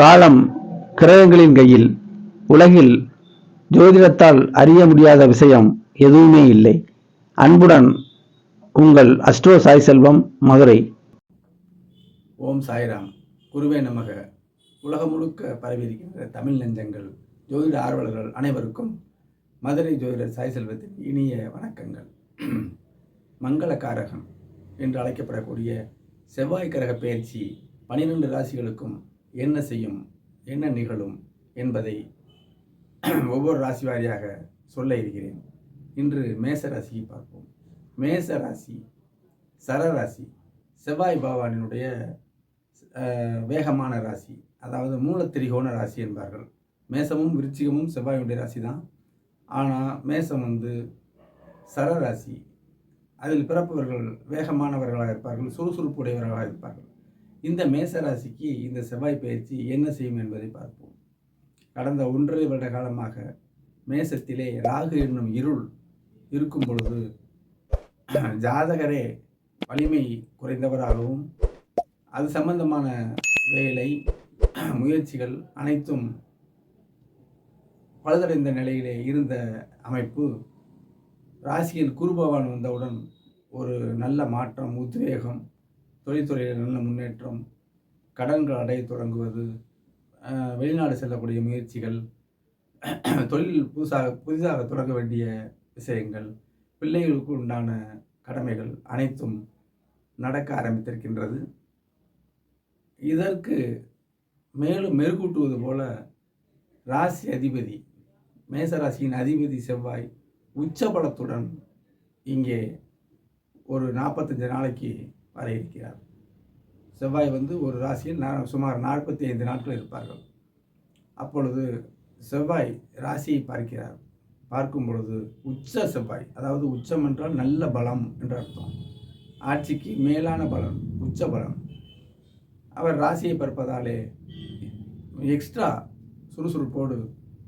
காலம் கிரகங்களின் கையில் உலகில் ஜோதிடத்தால் அறிய முடியாத விஷயம் எதுவுமே இல்லை. அன்புடன் உங்கள் அஸ்ட்ரோ சாய் செல்வம் மதுரை. ஓம் சாய்ராம். குருவே நமக. உலகம் முழுக்க பரவியிருக்கின்ற தமிழ் நெஞ்சங்கள் ஜோதிட ஆர்வலர்கள் அனைவருக்கும் மதுரை ஜோதிடர் சாய் செல்வத்தின் இனிய வணக்கங்கள். மங்களகாரகம் என்று அழைக்கப்படக்கூடிய செவ்வாய் கிரக பயிற்சி பனிரெண்டு ராசிகளுக்கும் என்ன செய்யும் என்ன நிகழும் என்பதை ஒவ்வொரு ராசி வாரியாக சொல்ல இருக்கிறேன். இன்று மேச ராசியை பார்ப்போம். மேச ராசி சரராசி செவ்வாய் பகவானினுடைய வேகமான ராசி அதாவது மூலத்திரிகோண ராசி என்பார்கள். மேசமும் விருச்சிகமும் செவ்வாயுடைய ராசி தான் ஆனால் மேசம் வந்து சரராசி அதில் பிறப்பவர்கள் வேகமானவர்களாக இருப்பார்கள் சுறுசுறுப்புடையவர்களாக இருப்பார்கள். இந்த மேச ராசிக்கு இந்த செவ்வாய் பயிற்சி என்ன செய்யும் என்பதை பார்ப்போம். கடந்த ஒன்றரை வருட காலமாக மேசத்திலே ராகு என்னும் இருள் இருக்கும் பொழுது ஜாதகரே வலிமை குறைந்தவராகவும் அது சம்பந்தமான வேலை முயற்சிகள் அனைத்தும் பழுதடைந்த நிலையிலே இருந்த அமைப்பு ராசியில் குருபவான் வந்தவுடன் ஒரு நல்ல மாற்றம் உத்வேகம் தொழில்துறையில் நல்ல முன்னேற்றம் கடன்கள் அடைய தொடங்குவது வெளிநாடு செல்லக்கூடிய முயற்சிகள் தொழில் புதுசாக புதிதாக தொடங்க வேண்டிய விஷயங்கள் பிள்ளைகளுக்கு உண்டான கடமைகள் அனைத்தும் நடக்க ஆரம்பித்திருக்கின்றது. இதற்கு மேலும் மெருகூட்டுவது போல ராசி அதிபதி மேசராசியின் அதிபதி செவ்வாய் உச்சபலத்துடன் இங்கே ஒரு நாற்பத்தஞ்சு நாளைக்கு வர இருக்கிறார் செவ்வாய் வந்து ஒரு ராசியில் சுமார் நாற்பத்தி ஐந்து நாட்கள் இருப்பார்கள். அப்பொழுது செவ்வாய் ராசியை பார்க்கிறார். பார்க்கும் பொழுது உச்ச செவ்வாய் அதாவது உச்சம் என்றால் நல்ல பலம் என்று அர்த்தம். ஆட்சிக்கு மேலான பலம் உச்ச பலம் அவர் ராசியை பார்ப்பதாலே எக்ஸ்ட்ரா சுறுசுறுப்போடு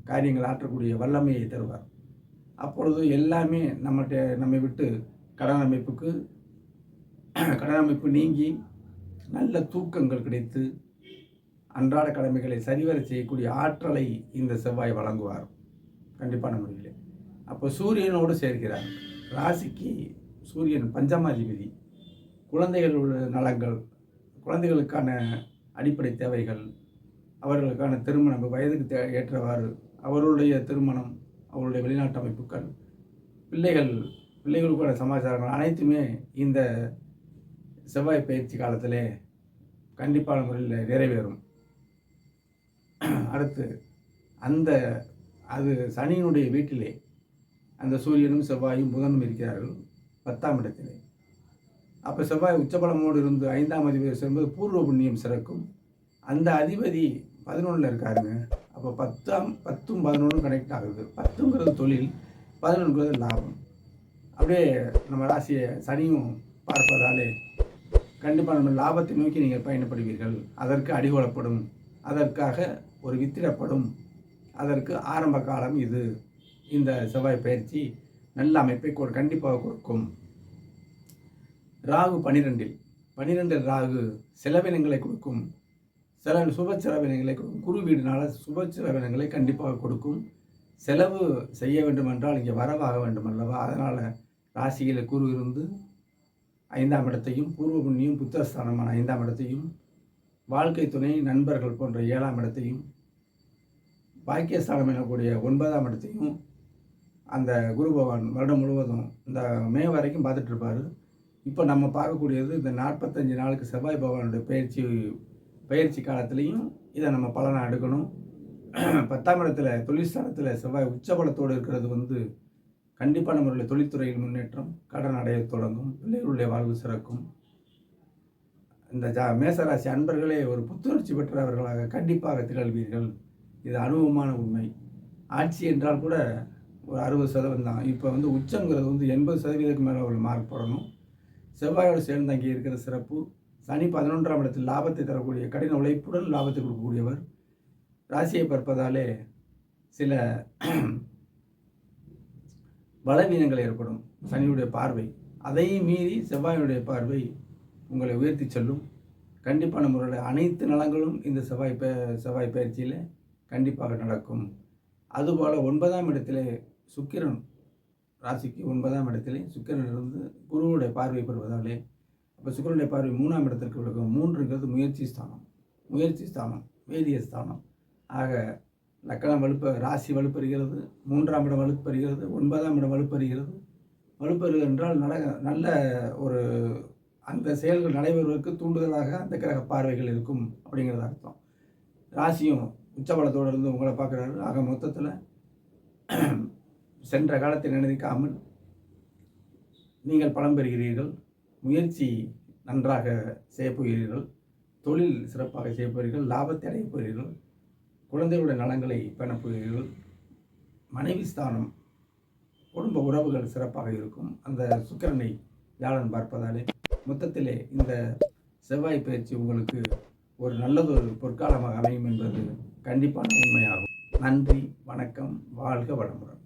காரியங்கள் ஆற்றக்கூடிய வல்லமையை தருவார். அப்பொழுது எல்லாமே நம்மகிட்ட நம்மை விட்டு கடன் அமைப்புக்கு கடன் அமைப்பு நீங்கி நல்ல தூக்கங்கள் கிடைத்து அன்றாட கடமைகளை சரிவர செய்யக்கூடிய ஆற்றலை இந்த செவ்வாய் வழங்குவார். கண்டிப்பான முறையில் அப்போ சூரியனோடு சேர்க்கிறார் ராசிக்கு சூரியன் பஞ்சமாதிபதி குழந்தைகள் உள்ள நலங்கள் குழந்தைகளுக்கான அடிப்படை தேவைகள் அவர்களுக்கான திருமணம் வயதுக்கு தே ஏற்றவாறு அவர்களுடைய திருமணம் அவருடைய வெளிநாட்டு அமைப்புகள் பிள்ளைகள் பிள்ளைகளுக்கான சமாச்சாரங்கள் அனைத்துமே இந்த செவ்வாய் பயிற்சி காலத்திலே கண்டிப்பான முறையில் நிறைவேறும். அடுத்து அந்த அது சனியினுடைய வீட்டிலே அந்த சூரியனும் செவ்வாயும் புதனும் இருக்கிறார்கள் பத்தாம் இடத்திலே. அப்போ செவ்வாய் உச்சபலமோடு இருந்து ஐந்தாம் அதிபதி செல்வது பூர்வ புண்ணியம் சிறக்கும். அந்த அதிபதி பதினொன்றில் இருக்காருங்க. அப்போ பத்தாம் பத்தும் பதினொன்றும் கனெக்ட் ஆகுது. பத்துங்கிறது தொழில் பதினொன்றுங்கிறது லாபம். அப்படியே நம்ம ராசியை சனியும் பார்ப்பதாலே கண்டிப்பாக நம்ம லாபத்தை நோக்கி நீங்கள் பயணப்படுவீர்கள். அதற்கு அடிகோலப்படும். அதற்காக ஒரு வித்திடப்படும். அதற்கு ஆரம்ப காலம் இது. இந்த செவ்வாய் பயிற்சி நல்ல அமைப்பை கொ- கண்டிப்பாக கொடுக்கும். ராகு பனிரெண்டில். பனிரெண்டில் ராகு செலவினங்களை கொடுக்கும். சில சுப செலவினங்களை கொடுக்கும். குரு வீடுனால சுப செலவினங்களை கண்டிப்பாக கொடுக்கும். செலவு செய்ய வேண்டுமென்றால் இங்கே வரவாக வேண்டும் அல்லவா அதனால் ராசியில் குரு இருந்து ஐந்தாம் இடத்தையும் பூர்வ புண்ணியம் புத்தஸ்தானமான ஐந்தாம் இடத்தையும் வாழ்க்கை துணை நண்பர்கள் போன்ற ஏழாம் இடத்தையும் பாக்கியஸ்தானம் எனக்கூடிய ஒன்பதாம் இடத்தையும் அந்த குரு பகவான் வருடம் முழுவதும் இந்த மே வரைக்கும் பார்த்துட்ருப்பார். இப்போ நம்ம பார்க்கக்கூடியது இந்த நாற்பத்தஞ்சு நாளுக்கு செவ்வாய் பகவானுடைய பயிற்சி பயிற்சி காலத்துலேயும் இதை நம்ம பலனாக எடுக்கணும். பத்தாம் இடத்துல தொழிற்சாலத்தில் செவ்வாய் உச்சபலத்தோடு இருக்கிறது வந்து கண்டிப்பாக நம்மளுடைய தொழில்துறையில் முன்னேற்றம் கடன் அடைய தொடங்கும் பிள்ளைகளுடைய வாழ்வு சிறக்கும். இந்த ஜா மேசராசி அன்பர்களே ஒரு புத்துணர்ச்சி பெற்றவர்களாக கண்டிப்பாக திகழ்வீர்கள். இது அனுபவமான உண்மை. ஆட்சி என்றால் கூட ஒரு அறுபது சதவீதம் தான். இப்போ வந்து உச்சங்கிறது வந்து எண்பது சதவீதத்துக்கு மேலே ஒரு மார்க் போடணும். செவ்வாயோடு சேர்ந்து அங்கே இருக்கிற சிறப்பு. சனி பதினொன்றாம் இடத்தில் லாபத்தை தரக்கூடிய கடின உழைப்புடன் லாபத்தை கொடுக்கக்கூடியவர். ராசியை பார்ப்பதாலே சில பலவீனங்கள் ஏற்படும். சனியுடைய பார்வை. அதையும் மீறி செவ்வாயுடைய பார்வை உங்களை உயர்த்தி செல்லும். கண்டிப்பான முறையில் அனைத்து நலங்களும் இந்த செவ்வாய் பே செவ்வாய் பயிற்சியில் கண்டிப்பாக நடக்கும். அதுபோல் ஒன்பதாம் இடத்திலே சுக்கிரன் ராசிக்கு ஒன்பதாம் இடத்திலே சுக்கிரன் இருந்து குருவுடைய பார்வை பெறுவதாலே அப்போ சுக்கிரனுடைய பார்வை மூணாம் இடத்திற்கு விளக்கும். மூன்றுங்கிறது முயற்சி ஸ்தானம். முயற்சி ஸ்தானம் வேதிய ஸ்தானம். ஆக லக்கணம் வலுப்ப ராசி வலுப்பெறுகிறது. மூன்றாம் இடம் வலுப்பெறுகிறது. ஒன்பதாம் இடம் வலுப்பெறுகிறது. வலுப்பெறுகிறது என்றால் நட நல்ல ஒரு அந்த செயல்கள் நடைபெறுவதற்கு தூண்டுதலாக அந்த கிரக பார்வைகள் இருக்கும் அப்படிங்கிறது அர்த்தம். ராசியும் உச்சபலத்தோடு இருந்து உங்களை பார்க்குறாரு ஆக மொத்தத்தில் சென்ற காலத்தை நினைக்காமல் நீங்கள் பலம் பெறுகிறீர்கள். முயற்சி நன்றாக செய்யப்போகிறீர்கள் தொழில் சிறப்பாக செய்யப்போகிறீர்கள் லாபத்தை அடையப் போகிறீர்கள். குழந்தைகளுடைய நலங்களை பெறப்போகிறீர்கள் மனைவி ஸ்தானம் குடும்ப உறவுகள் சிறப்பாக இருக்கும். அந்த சுக்கிரனை வியாழன் பார்ப்பதாலே மொத்தத்திலே இந்த செவ்வாய் பயிற்சி உங்களுக்கு ஒரு நல்லதொரு பொற்காலமாக அமையும் என்பது கண்டிப்பான உண்மையாகும். நன்றி வணக்கம் வாழ்க வளமுடன்.